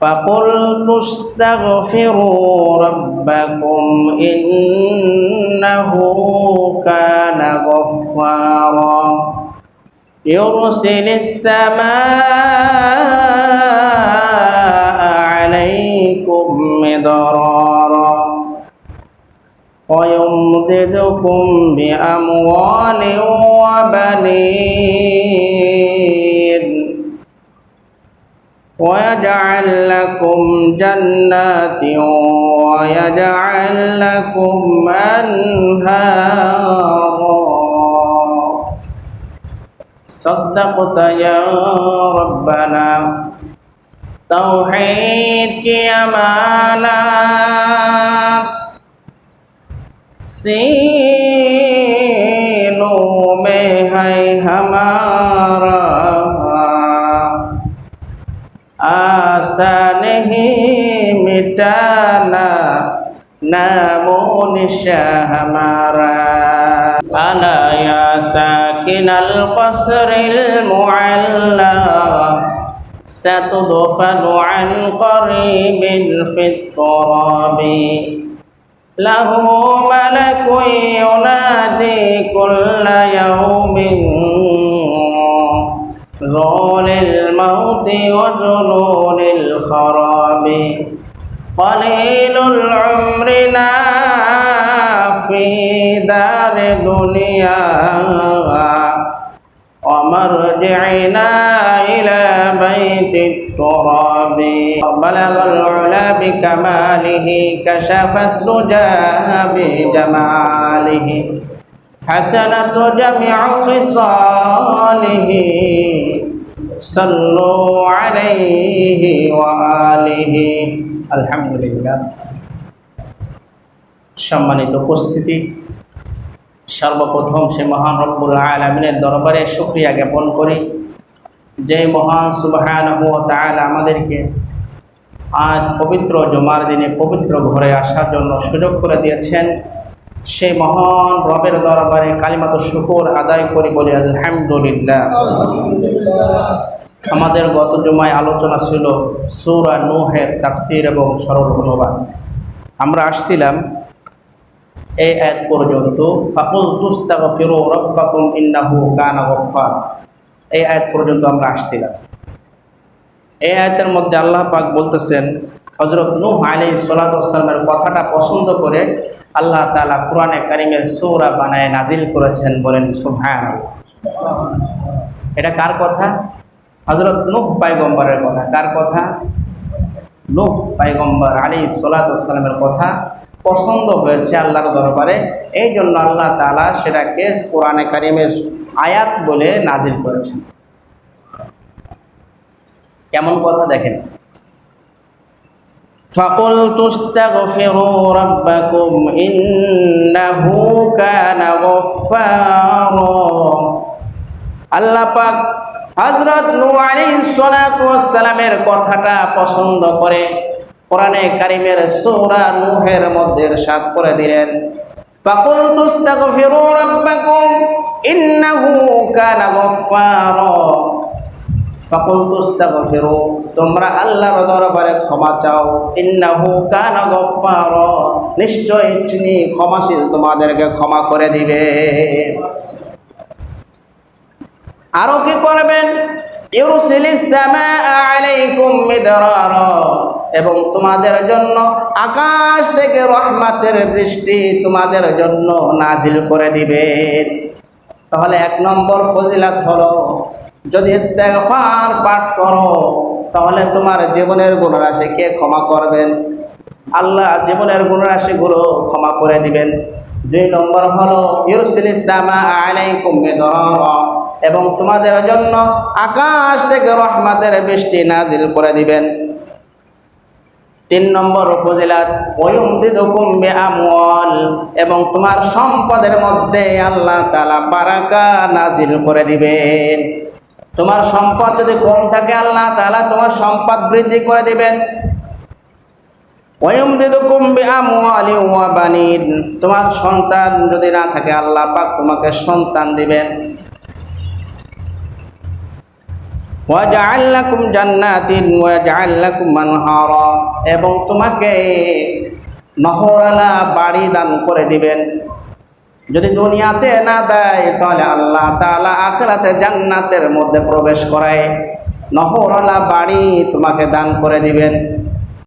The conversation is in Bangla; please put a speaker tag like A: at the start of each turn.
A: فقلت استغفروا ربكم إنه كان غفارا يرسل السماء عليكم مدرارا ويمددكم بأموال وبنين ويجعل لكم جنات ويجعل لكم أنهارا صدقت يا ربنا توحید کی امانات سینوں میں ہے ہمارا आशा नहीं मिटाना नामो निशा हमारा अला या साकिन القصر المعلى ستدفن عن قريب في التراب له ملك ينادي كل يوم زول الموت وجنون الخراب. قليل العمرنا في دار دنيا. ومرجعنا إلى بيت التراب. بلغ العلا بكماله كشف الدجى بجماله. حسنة جميع خصاله صلوا عليه وآله الحمد لله সম্মানিত উপস্থিতি সর্বপ্রথম সে মহান রব্বুল আলমিনের দরবারে শুক্রিয়া জ্ঞাপন করি যে মহান সুবাহান আমাদেরকে আজ পবিত্র জমার দিনে পবিত্র ঘরে আসার জন্য সুযোগ করে দিয়েছেন সেই মহান রবের দরবারে কালিমাত শুকুর আদায় করি বলি আলহামদুলিল্লাহ। আমাদের গত জমায় আলোচনা ছিল সুরা নুহের তাফসির এবং সরল অনুবাদ। আমরা আসছিলাম এই আয়াত পর্যন্ত। ফাকুল তুস্তাগ ফিরো রব্বাকুম ইন্নাহু কানা গফফার। এই আয়াত পর্যন্ত আমরা আসছিলাম। এই আয়াতের মধ্যে আল্লাহ পাক বলতেছেন হজরত নূহ আলী সালাতামের কথাটা পছন্দ করে আল্লাহ তালা কোরআনে কারিমের সৌরা বানায় নাজিল করেছেন বলেন সুভান এটা কার কথা? হজরত নূহ পাইগম্বরের কথা। কার কথা? নূহ পাইগম্বর আলী সালাতামের কথা পছন্দ হয়েছে আল্লাহর দরবারে। এই জন্য আল্লাহ তালা সেটাকে কোরআনে কারিমের আয়াত বলে নাজিল করেছেন। কেমন কথা দেখেন? فقلت استغفروا ربكم إنه كان غفارا আল্লাহ পাক হজরত নূ আলাইহিস সালাতু ওয়াস সালামের কথাটা পছন্দ করে কোরআনে কারিমের সূরা নূহের মধ্যে ইরশাদ করে দিলেন فقلت استغفروا ربكم إنه كان غفارا ফাকুল তুস্তাগফিরু তোমরা আল্লাহর দরবারে ক্ষমা চাও। ইন্নাহু কানা গফফার। নিশ্চয় তিনি ক্ষমাশীল, তোমাদেরকে ক্ষমা করে দিবে। আরও কি করবেন? এবং তোমাদের জন্য আকাশ থেকে রহমাতের বৃষ্টি তোমাদের জন্য নাজিল করে দিবেন। তাহলে এক নম্বর ফজিলাত হলো যদি ইস্তেগফার পাঠ করো, তাহলে তোমার জীবনের গুণরাশি কে ক্ষমা করবেন। আল্লাহ জীবনের গুণরাশিগুলো ক্ষমা করে দিবেন। দুই নম্বর হলো, ইউরসিল ইসলামা মিদরারা, এবং তোমাদের জন্য আকাশ থেকে রহমাতের বৃষ্টি নাজিল করে দিবেন। তিন নম্বর ফজিলাত বিআমওয়াল, এবং তোমার সম্পদের মধ্যে আল্লাহ তাআলা বারাকা নাজিল করে দিবেন। তোমার সম্পদ যদি কম থাকে আল্লাহ তাহলে তোমার সম্পদ বৃদ্ধি করে দিবেন। তোমার সন্তান যদি না থাকে, আল্লাহ পাক তোমাকে সন্তান দিবেন। এবং তোমাকে নহরালা বাড়ি দান করে দিবেন। যদি দুনিয়াতে না দেয়, তাহলে আল্লাহ তালা আখরাতে জান্নাতের মধ্যে প্রবেশ করায় নহরলা বাড়ি তোমাকে দান করে দিবেন।